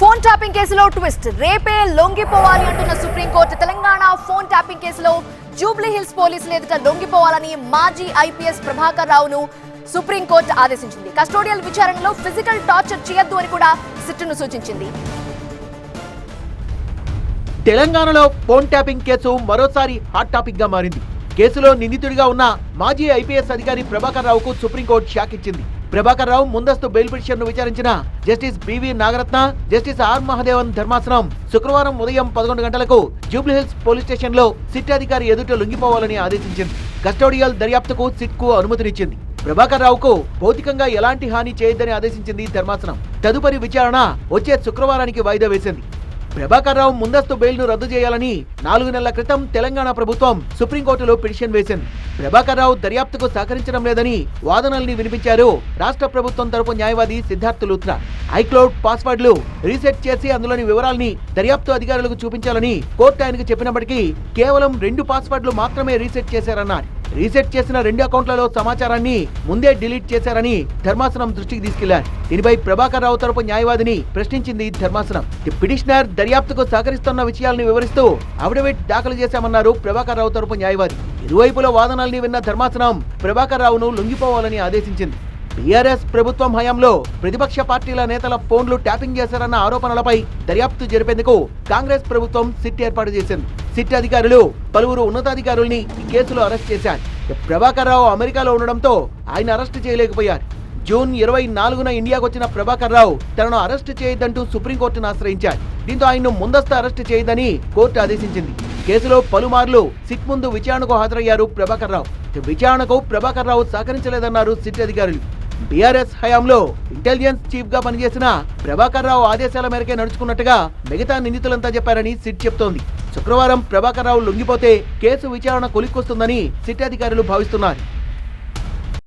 Phone tapping కేసులో twist. రేపే లొంగిపోవాలి అంటున్న Supreme Court. Telangana phone tapping కేసులో జూబ్లీ హిల్స్ పోలీసులు ఎదుట లొంగిపోవాలని మాజీ ఐపీఎస్ ప్రభాకర్ రావును సుప్రీంకోర్టు ఆదేశించింది. కస్టోడియల్ విచారణలో ఫిజికల్ టార్చర్ చేయొద్దు అని కూడా సిట్టును సూచించింది. తెలంగాణలో ఫోన్ ట్యాపింగ్ కేసు మరోసారి హాట్ టాపిక్గా మారింది. కేసులో నిందితుడిగా ఉన్న మాజీ ఐపీఎస్ అధికారి ప్రభాకర్ రావుకు సుప్రీంకోర్టు షాక్ ఇచ్చింది. ప్రభాకర్ రావు ముందస్తు బెయిల్ పిటిషన్ విచారించిన Justice BV Nagarathna Justice R. Mahadevan ధర్మాసనం శుక్రవారం ఉదయం పదకొండు గంటలకు జూబ్లీహిల్స్ పోలీస్ స్టేషన్లో సిట్ అధికారి ఎదుట లొంగిపోవాలని ఆదేశించింది. కస్టోడియల్ దర్యాప్తుకు సిట్కు అనుమతినిచ్చింది. ప్రభాకర్ రావుకు భౌతికంగా ఎలాంటి హాని చేయొద్దని ఆదేశించింది ధర్మాసనం. తదుపరి విచారణ వచ్చే శుక్రవారానికి వాయిదా వేసింది. ప్రభాకర్ రావు ముందస్తు బెయిల్ను రద్దు చేయాలని నాలుగు నెలల క్రితం తెలంగాణ ప్రభుత్వం సుప్రీంకోర్టులో పిటిషన్ వేసింది. ప్రభాకర్ రావు దర్యాప్తుకు సహకరించడం లేదని వాదనల్ని వినిపించారు రాష్ట్ర ప్రభుత్వం తరపు న్యాయవాది సిద్ధార్థ్ లూత్రా. ఐక్లౌడ్ పాస్వర్డ్లు రీసెట్ చేసి అందులోని వివరాల్ని దర్యాప్తు అధికారులకు చూపించాలని కోర్టు ఆయనకు చెప్పినప్పటికీ కేవలం రెండు పాస్వర్డ్లు మాత్రమే రీసెట్ చేశారన్నారు. రీసెట్ చేసిన రెండు అకౌంట్లలో సమాచారాన్ని ముందే డిలీట్ చేశారని ధర్మాసనం దృష్టికి తీసుకెళ్ళారు. దీనిపై ప్రభాకర్ రావు తరపు న్యాయవాదిని ప్రశ్నించింది ధర్మాసనం. పిటిషనర్ దర్యాప్తుకు సహకరిస్తున్న విషయాలను వివరిస్తూ అఫిడవిట్ దాఖలు చేశామన్నారు ప్రభాకర్ రావు తరపు న్యాయవాది. ఇరువైపుల వాదనల్ని విన్న ధర్మాసనం ప్రభాకర్ రావును లొంగిపోవాలని ఆదేశించింది. టీఆర్ఎస్ ప్రభుత్వం హయాంలో ప్రతిపక్ష పార్టీల నేతల ఫోన్లు ట్యాపింగ్ చేశారన్న ఆరోపణలపై దర్యాప్తు జరిపేందుకు కాంగ్రెస్ ప్రభుత్వం సిట్ ఏర్పాటు చేసింది. సిట్ అధికారులు పలువురు ఉన్నతాధికారుల్ని ఈ కేసులో అరెస్ట్ చేశారు. ప్రభాకర్ రావు అమెరికాలో ఉండడంతో ఆయన అరెస్ట్ చేయలేకపోయారు. జూన్ ఇరవై నాలుగున ఇండియాకు వచ్చిన ప్రభాకర్ రావు తనను అరెస్ట్ చేయొద్దంటూ సుప్రీంకోర్టును ఆశ్రయించారు. దీంతో ఆయన్ను ముందస్తు అరెస్ట్ చేయదని కోర్టు ఆదేశించింది. కేసులో పలుమార్లు సిట్ ముందు విచారణకు హాజరయ్యారు ప్రభాకర్ రావు విచారణకు ప్రభాకర్ రావు సహకరించలేదన్నారు సిట్ అధికారులు. బీఆర్ఎస్ హయాంలో ఇంటెలిజెన్స్ చీఫ్గా పనిచేసిన ప్రభాకర్ రావు ఆదేశాల మేరకే నడుచుకున్నట్టుగా మిగతా నిందితులంతా చెప్పారని సిట్ చెప్తోంది. శుక్రవారం ప్రభాకర్ రావు లొంగిపోతే కేసు విచారణ కొలిక్కొస్తుందని సిట్ అధికారులు భావిస్తున్నారు.